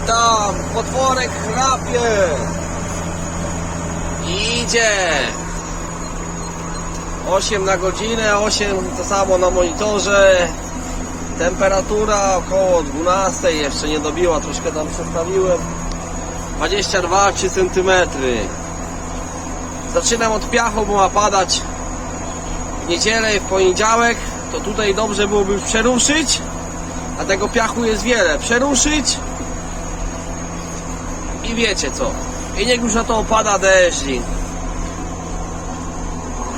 witam! Potworek chrapie! Idzie! 8 na godzinę, 8 to samo na monitorze. Temperatura około 12, jeszcze nie dobiła, troszkę tam przestawiłem. 22-3 cm. Zaczynam od piachu, bo ma padać w niedzielę i w poniedziałek. To tutaj dobrze byłoby przeruszyć. A tego piachu jest wiele. Przeruszyć i wiecie co. I niech już na to opada deszcz.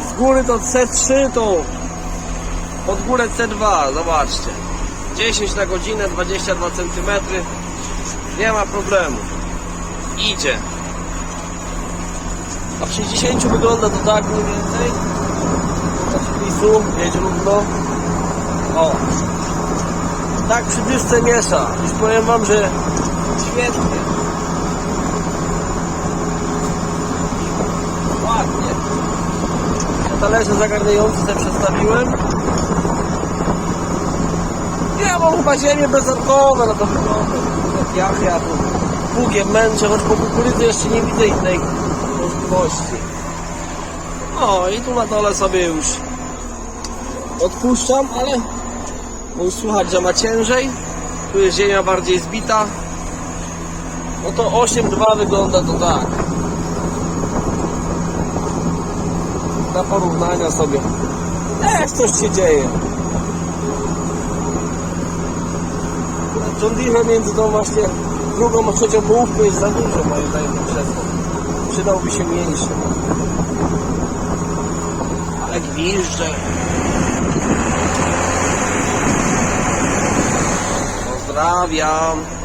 Z góry to C3, to pod górę C2. Zobaczcie. 10 na godzinę, 22 cm. Nie ma problemu. Idzie. A przy 10 wygląda to tak mniej więcej. Jedź równo. O. Tak przy dyszce miesza. Już powiem wam, że świetnie. Ładnie. Ja talerze zagarniające sobie przestawiłem. Ja mam chyba ziemię bezarkowe, no to wygląda jak jach, ja tu pługiem męczę, choć po kukurydzy jeszcze nie widzę innej możliwości. O i tu na dole sobie już odpuszczam, ale już słychać, że ma ciężej. Tu jest ziemia bardziej zbita. No to 8.2 wygląda to tak. Na porównania sobie. Jak coś się dzieje. John między tą właśnie drugą a trzecią połówką jest za dużo moim zdaniem krzesło. Przydałby się mniejszy. Ale gwizdże. Pozdrawiam.